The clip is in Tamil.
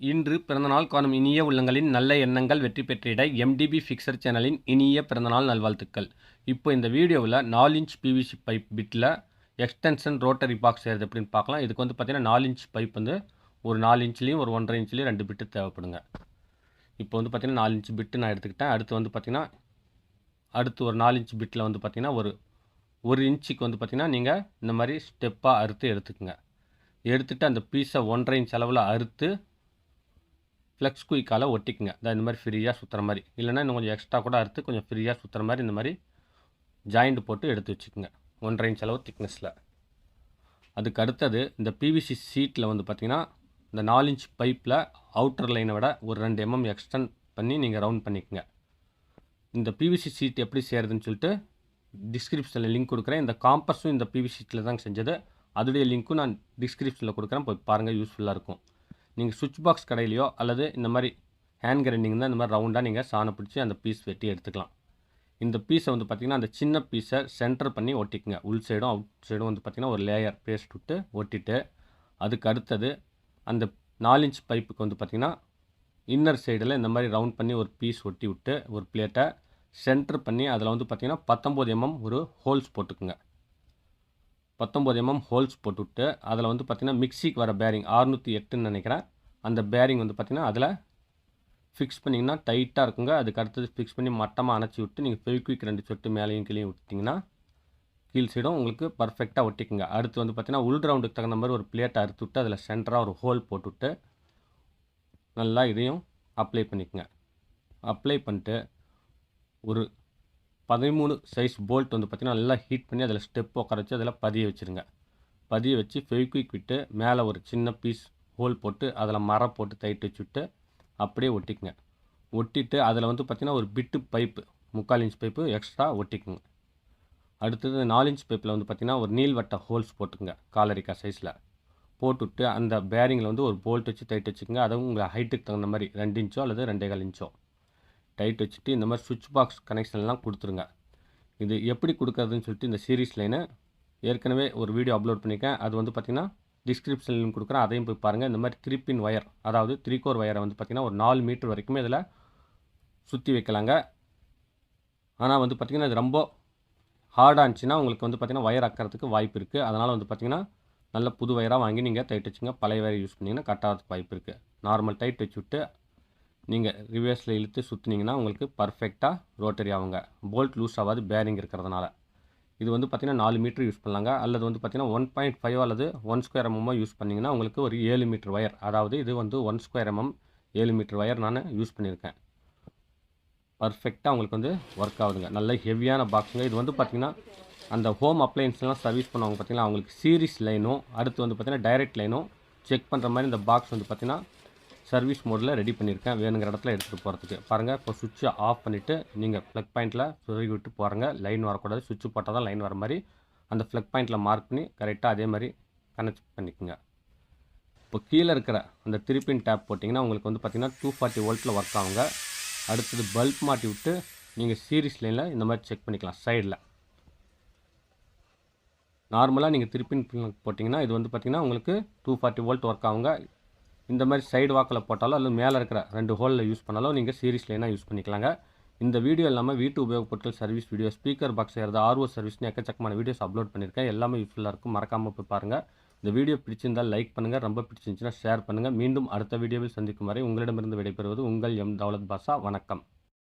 இன்று பிறந்தநாள் காணும் இனிய உள்ளங்களின் நல்ல எண்ணங்கள் வெற்றி பெற்றிட எம்டிபி ஃபிக்சர் சேனலின் இனிய பிறந்தநாள் நல்வாழ்த்துக்கள். இப்போ இந்த வீடியோவில் நாலு இன்ச் பிவிசி பைப் பிட்டில் எக்ஸ்டென்ஷன் ரோட்டரி பாக்ஸ் செய்கிறது எப்படின்னு பார்க்கலாம். இதுக்கு வந்து பார்த்தீங்கன்னா நாலு இன்ச் பைப் வந்து ஒரு நாலு இன்ச்லேயும் ஒரு ஒன்றரை இன்ச்லேயும் ரெண்டு பிட்டு தேவைப்படுங்க. இப்போ வந்து பார்த்தீங்கன்னா நாலு இன்ச் பிட்டு நான் எடுத்துக்கிட்டேன். அடுத்து வந்து பார்த்தீங்கன்னா அடுத்து ஒரு நாலு இன்ச் பிட்டில் வந்து பார்த்தீங்கன்னா ஒரு ஒரு இன்ச்சுக்கு வந்து பார்த்திங்கன்னா நீங்கள் இந்த மாதிரி ஸ்டெப்பாக அறுத்து எடுத்துக்கோங்க. எடுத்துகிட்டு அந்த பீஸை ஒன்றரை இன்ச் அளவில் அறுத்து ஃப்ளெக்ஸ் குயிக்கால் ஒட்டிக்குங்க. இந்த இந்த மாதிரி ஃப்ரீயாக சுற்றுற மாதிரி. இல்லைன்னா இன்னும் கொஞ்சம் எக்ஸ்ட்ரா கூட அறுத்து கொஞ்சம் ஃப்ரீயாக சுற்றுற மாதிரி இந்த மாதிரி ஜாயிண்ட் போட்டு எடுத்து வச்சுக்கோங்க. ஒன்றரை இன்ச் அளவு திக்னஸில் அதுக்கு அடுத்தது இந்த பிவிசி சீட்டில் வந்து பார்த்திங்கன்னா இந்த நாலு இன்ச் பைப்பில் அவுட்டர் லைனை விட ஒரு ரெண்டு எம்எம் எக்ஸ்டெண்ட் பண்ணி நீங்கள் ரவுண்ட் பண்ணிக்கோங்க. இந்த பிவிசி சீட் எப்படி செய்கிறதுன்னு சொல்லிட்டு டிஸ்கிரிப்ஷனில் லிங்க் கொடுக்குறேன். இந்த காம்பஸும் இந்த பிவிசி சீட்டில் தான் செஞ்சது. அதோடைய லிங்க்கும் நான் டிஸ்கிரிப்ஷனில் கொடுக்குறேன். போய் பாருங்கள் யூஸ்ஃபுல்லாக இருக்கும். நீங்கள் சுவிட்ச் பாக்ஸ் கடையிலையோ அல்லது இந்த மாதிரி ஹேண்ட் கிரைண்டிங் தான் இந்த மாதிரி ரவுண்டாக நீங்கள் சாணை பிடிச்சி அந்த பீஸ் வெட்டி எடுத்துக்கலாம். இந்த பீஸை வந்து பார்த்திங்கன்னா அந்த சின்ன பீஸை சென்டர் பண்ணி ஒட்டிக்குங்க. உள் சைடும் அவுட் சைடும் வந்து பார்த்திங்கன்னா ஒரு லேயர் பேஸ்ட் விட்டு ஒட்டிட்டு அதுக்கு அடுத்தது அந்த நாலு இன்ச் பைப்புக்கு வந்து பார்த்திங்கன்னா இன்னர் சைடில் இந்த மாதிரி ரவுண்ட் பண்ணி ஒரு பீஸ் ஒட்டி விட்டு ஒரு பிளேட்டை சென்டர் பண்ணி அதில் வந்து பார்த்திங்கன்னா பத்தொம்போது எம்எம் ஒரு ஹோல்ஸ் போட்டுக்குங்க. பத்தொம்போது எம்எம் ஹோல்ஸ் போட்டுவிட்டு அதில் வந்து பார்த்திங்கன்னா மிக்சிக்கு வர பேரிங் ஆறுநூற்றி எட்டுன்னு நினைக்கிறேன். அந்த பேரிங் வந்து பார்த்திங்கன்னா அதில் ஃபிக்ஸ் பண்ணிங்கன்னா டைட்டாக இருக்குங்க. அதுக்கு அடுத்தது ஃபிக்ஸ் பண்ணி மட்டமாக அணைச்சி விட்டு நீங்கள் ஃபெவிக்விக் ரெண்டு சொட்டு மேலேயும் கீழே விட்டிங்கன்னா கீழ் சைடும் உங்களுக்கு பர்ஃபெக்டாக ஒட்டிக்குங்க. அடுத்து வந்து பார்த்திங்கன்னா உள் ரவுண்டுக்கு தகுந்த மாதிரி ஒரு பிளேட்டை அறுத்து விட்டு அதில் சென்டராக ஒரு ஹோல் போட்டுவிட்டு நல்லா இதையும் அப்ளை பண்ணிக்கோங்க. அப்ளை பண்ணிட்டு ஒரு பதிமூணு சைஸ் போல்ட் வந்து பார்த்திங்கன்னா நல்லா ஹீட் பண்ணி அதில் ஸ்டெப் உட்கார வச்சு அதில் பதிய வச்சுருங்க. பதிய வச்சு ஃபெவிக்விக் விட்டு மேலே ஒரு சின்ன பீஸ் ஹோல் போட்டு அதில் மரம் போட்டு தைட்டு வச்சுட்டு அப்படியே ஒட்டிக்குங்க. ஒட்டிட்டு அதில் வந்து பார்த்திங்கன்னா ஒரு பிட்டு பைப்பு முக்கால் இன்ச் பைப்பு எக்ஸ்ட்ரா ஒட்டிக்குங்க. அடுத்தது நாலு இன்ச் பைப்பில் வந்து பார்த்திங்கன்னா ஒரு நீள்வட்ட ஹோல்ஸ் போட்டுக்குங்க காலரிக்கா சைஸில் போட்டுவிட்டு அந்த பேரிங்கில் வந்து ஒரு போல்ட் வச்சு டைட் வச்சுக்கோங்க. அதுவும் உங்கள் ஹைட்டுக்கு தகுந்த மாதிரி ரெண்டு இன்ச்சோ அல்லது ரெண்டே கால் இன்ச்சோ. டைட் வச்சுட்டு இந்த மாதிரி சுவிட்ச் பாக்ஸ் கனெக்ஷன்லாம் கொடுத்துருங்க. இது எப்படி கொடுக்குறதுன்னு சொல்லிட்டு இந்த சீரீஸ் லைனை ஏற்கனவே ஒரு வீடியோ அப்லோட் பண்ணியிருக்கேன். அது வந்து பார்த்திங்கன்னா டிஸ்கிரிப்ஷன்லையும் கொடுக்குறேன். அதையும் போய் பாருங்கள் இந்த மாதிரி த்ரீப்பின் ஒயர் அதாவது த்ரீ கோர் ஒயரை வந்து பார்த்திங்கன்னா ஒரு நாலு மீட்டர் வரைக்குமே இதில் சுற்றி வைக்கலாங்க. ஆனால் வந்து பார்த்திங்கன்னா இது ரொம்ப ஹார்டாக இருந்துச்சுன்னா உங்களுக்கு வந்து பார்த்திங்கன்னா ஒயர் அக்கிறதுக்கு வாய்ப்பு இருக்குது அதனால் வந்து பார்த்திங்கன்னா நல்ல புது ஒயராக வாங்கி நீங்கள் டைட் வச்சுங்க. பழைய ஒயர் யூஸ் பண்ணிங்கன்னா கட்டாகிறதுக்கு வாய்ப்பு இருக்குது நார்மல் டைட் வச்சு விட்டு நீங்கள் ரிவர்ஸில் இழுத்து சுற்றினீங்கன்னா உங்களுக்கு பர்ஃபெக்டாக ரோட்டரி ஆகுங்க. போல்ட் லூஸ் ஆகாது பேரிங் இருக்கிறதுனால. இது வந்து பார்த்திங்கன்னா நாலு மீட்டர் யூஸ் பண்ணலாங்க. அல்லது வந்து பார்த்திங்கன்னா ஒன் பாயிண்ட் ஃபைவ் அல்லது ஒன் ஸ்கொயர் எம்எம்மோ யூஸ் பண்ணிங்கன்னா உங்களுக்கு ஒரு ஏழு மீட்டர் ஒயர். அதாவது இது வந்து ஒன் ஸ்கொயர் எம்எம் ஏழு மீட்டர் ஒயர் நான் யூஸ் பண்ணியிருக்கேன். பர்ஃபெக்டாக உங்களுக்கு வந்து ஒர்க் ஆகுதுங்க. நல்ல ஹெவியான பாக்ஸுங்க. இது வந்து பார்த்திங்கன்னா அந்த ஹோம் அப்ளையன்ஸ்லாம் சர்வீஸ் பண்ணுவாங்க பார்த்திங்கன்னா அவங்களுக்கு சீரிஸ் லைனும் அடுத்து வந்து பார்த்திங்கன்னா டைரக்ட் லைனும் செக் பண்ணுற மாதிரி இந்த பாக்ஸ் வந்து பார்த்திங்கன்னா சர்வீஸ் மோடில் ரெடி பண்ணியிருக்கேன். வேணுங்கிற இடத்துல எடுத்துகிட்டு போகிறதுக்கு பாருங்கள் இப்போ சுவிட்சை ஆஃப் பண்ணிவிட்டு நீங்கள் ப்ளக் பாயிண்ட்டில் சொருகி விட்டு போகிறங்க லைன் வரக்கூடாது. சுவிட்ச் போட்டால் தான் லைன் வர மாதிரி. அந்த ஃப்ளக் பாயிண்ட்டில் மார்க் பண்ணி கரெக்டாக அதே மாதிரி கனெக்ட் பண்ணிக்கோங்க. இப்போ கீழே இருக்கிற அந்த திருப்பின் டேப் போட்டிங்கன்னா உங்களுக்கு வந்து பார்த்திங்கன்னா டூ ஃபார்ட்டி வோல்ட்டில் ஒர்க் ஆகுங்க. அடுத்தது பல்ப் மாட்டி விட்டு நீங்கள் சீரிஸ் லைனில் இந்த மாதிரி செக் பண்ணிக்கலாம். சைடில் நார்மலாக நீங்கள் திருப்பின் போட்டிங்கன்னா இது வந்து பார்த்திங்கன்னா உங்களுக்கு டூ ஃபார்ட்டி வோல்ட் ஒர்க் ஆகுங்க. இந்த மாதிரி சைடு வாக்கில் போட்டாலோ அல்லது மேலே இருக்கிற ரெண்டு ஹோலில் யூஸ் பண்ணாலோ நீங்கள் சீரிஸ் லைனாக யூஸ் பண்ணிக்கலாங்க. இந்த வீடியோ இல்லாமல் வீட்டு உபயோகப்பொருட்கள் சர்வீஸ் வீடியோ ஸ்பீக்கர் பாக்ஸ் செய்கிறது ஆர்ஓ சர்வீஸ்னு எக்கச்சக்கமான வீடியோஸ் அப்லோட் பண்ணியிருக்கேன் எல்லாமே யூஸ்ஃபுல்லாக இருக்கும். மறக்காமல் போய் பாருங்கள் இந்த வீடியோ பிடிச்சிருந்தால் லைக் பண்ணுங்கள் ரொம்ப பிடிச்சிருந்துச்சுன்னா ஷேர் பண்ணுங்கள் மீண்டும் அடுத்த வீடியோவில் சந்திக்கும் வரை உங்களிடமிருந்து விடைபெறுவது உங்கள் எம் தௌலத் பாஷா. வணக்கம்.